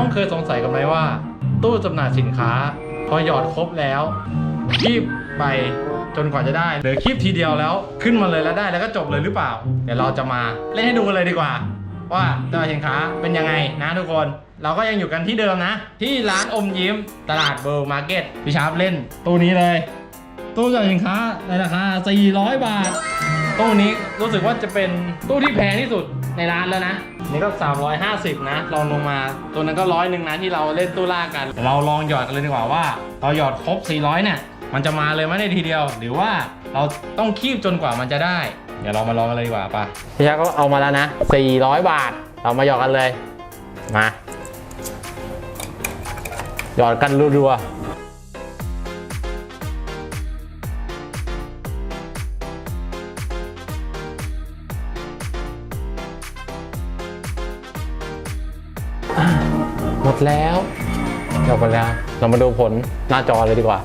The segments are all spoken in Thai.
้องเคยสงสัยกันไหมว่า ตู้จำหน่ายสินค้า พอหยอดครบแล้วคีบไปจนกว่าจะได้หรือคีบทีเดียวแล้วขึ้นมาเลยแล้วได้แล้วก็จบเลยหรือเปล่า เดี๋ยวเราจะมาเล่นให้ดูกันเลยดีกว่า ว่าจำหน่ายสินค้าเป็นยังไงนะทุกคน เราก็ยังอยู่กันที่เดิมนะ ที่ร้านอมยิ้มตลาดเบิร์มาร์เก็ตพี่ชาร์ปเล่นตู้นี้เลย ตู้จำหน่ายสินค้าในราคา400 บาท ตู้นี้รู้สึกว่าจะเป็นตู้ที่แพงที่สุดในร้านแล้วนะ นี่ก็ 350 นะลองลงมา ตัวนั้นก็ร้อยหนึ่งนะที่เราเล่นตู้ล่ากันเดี๋ยวเราลองหยอดกันเลยดีกว่าว่าเราหยอดครบ 400 เนี่ย มันจะมาเลยไหมในทีเดียว หรือว่าเราต้องคีบจนกว่ามันจะได้ เดี๋ยวเรามาลองกันเลยดีกว่าป่ะพี่ชาก็เอามาแล้วนะ 400 บาท เรามาหยอดกันเลย มา หยอดกันรัวๆ แล้วจบหมดแล้ว เรามาดูผลหน้าจอเลยดีกว่า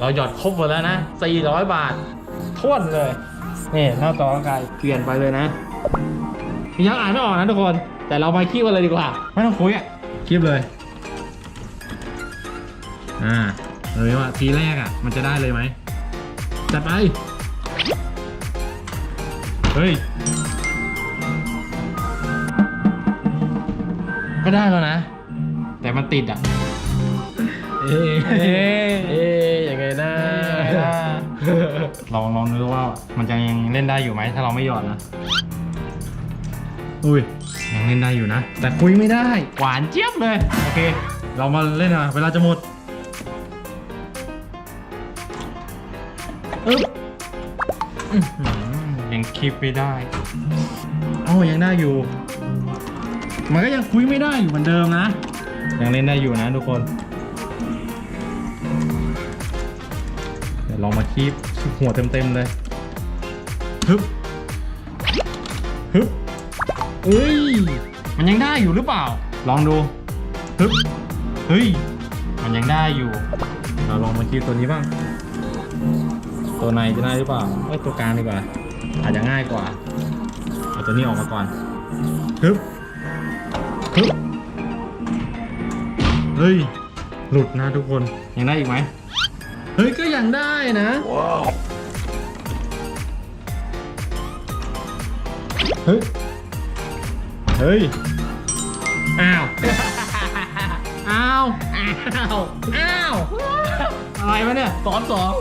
เราหยอดครบหมดแล้วนะ 400 บาทท้วนเลย นี่หน้าจอร่างกายเปลี่ยนไปเลยนะยังอ่านไม่ออกนะทุกคน แต่เราไปคีบกันเลยดีกว่า ไม่ต้องคุยอะคีบเลย อ่าเลยว่าทีแรกอะ มันจะได้เลยไหมจัดไป เฮ้ย ก็ได้แล้วนะ แต่มันติดอะ เอ๊ะเอ๊ะเอ๊ะยังไงนะลองลองดูว่ามันจะยังเล่นได้อยู่ไหมถ้าเราไม่หยอดนะ อุ้ยยังเล่นได้อยู่นะ แต่คุยไม่ได้ หวานเจี๊ยบเลย โอเค เรามาเล่นอะ เวลาจะหมดอึ๊บอื้อหือยังคลิปไม่ได้ เอ้ายังได้อยู่ มันก็ยังคุยไม่ได้อยู่เหมือนเดิมนะ ยังเล่นได้อยู่นะทุกคน เดี๋ยวลองมาคีบหัวเต็มๆเลย ฮึบ ฮึบเอ้ย มันยังได้อยู่หรือเปล่า ลองดู ฮึบ เฮ้ย มันยังได้อยู่ เราลองมาคีบตัวนี้บ้าง ตัวในจะได้หรือเปล่าเอ้ยตัวกลางดีกว่า อาจจะง่ายกว่า เอาตัวนี้ออกมาก่อน ฮึบฮึบ เฮ้ย หลุดนะทุกคน ยังได้อีกไหม เฮ้ย ก็ยังได้นะว้าวเฮ้ย เฮ้ย อ้าว อ้าว อ้าว อ้าว อะไรวะเนี่ยสอนสอง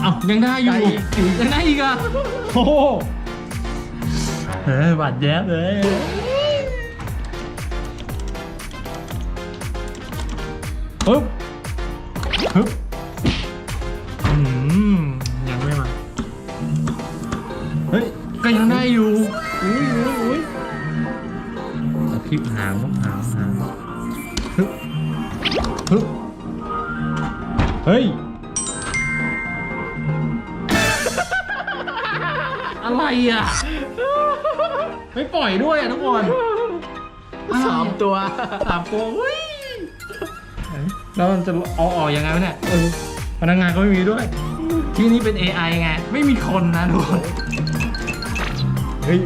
เอ้ายังได้อยู่ ยังได้อีกอะโอ้โหเฮ้ยบาดแย้บเลย ปึ๊บปึ๊บอืมยังไม่มา เฮ้ย ก็ยังได้อยู่ อุ้ยอุ้ยอุ้ยเอาคลิปหางต้องหางหางฮึบฮึบเฮ้ย อะไรอะ ไม่ปล่อยด้วยอะทุกคน สามตัว สามตัวอุ้ย แล้วมันจะเอาออกยังไงวะเนี่ยเออพนักงานก็ไม่มีด้วย ที่นี่เป็น AI ไง ไม่มีคนนะทุกคนเฮ้ย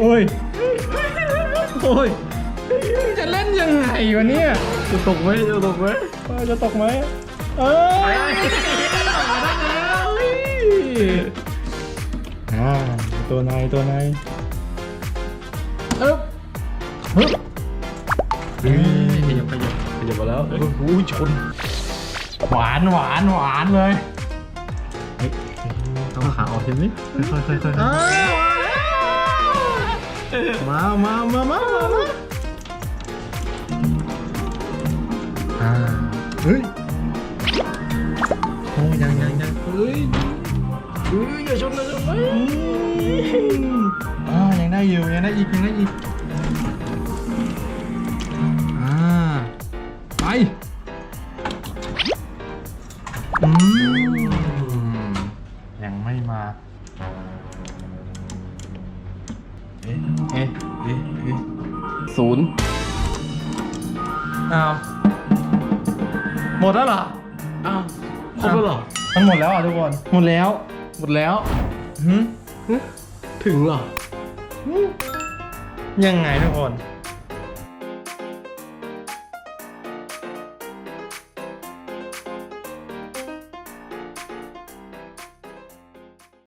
โอ้ยโอ้ยจะเล่นยังไงวะเนี่ยจะตกไหมจะตกไหมเออจะตกไหมเอ้ยออกมาได้แล้วเฮ้ยอ่าตัวในตัวในเอ๊บฮึบเฮ้ย แล้วโอ้โหชนหวานหวานหวานเลยต้องขาออกเห็นไหมค่อยๆค่อยอ้าวๆมามามามามามาอ่าเฮ้ยโอ้ยังยังยังเฮ้ยเฮ้ยอย่าชนนะชนไหมอ่ายังได้อยู่ยังได้อีกยังได้อีก อืมยังไม่มา เอ๊ะ เอ๊ะ เอ๊ะเอ๊ะศูนย์อ้าว หมดแล้วเหรอ อ้าวครบแล้วเหรอ มันหมดแล้วอะทุกคน หมดแล้ว หมดแล้วหืมถึงเหรอ ยังไงทุกคน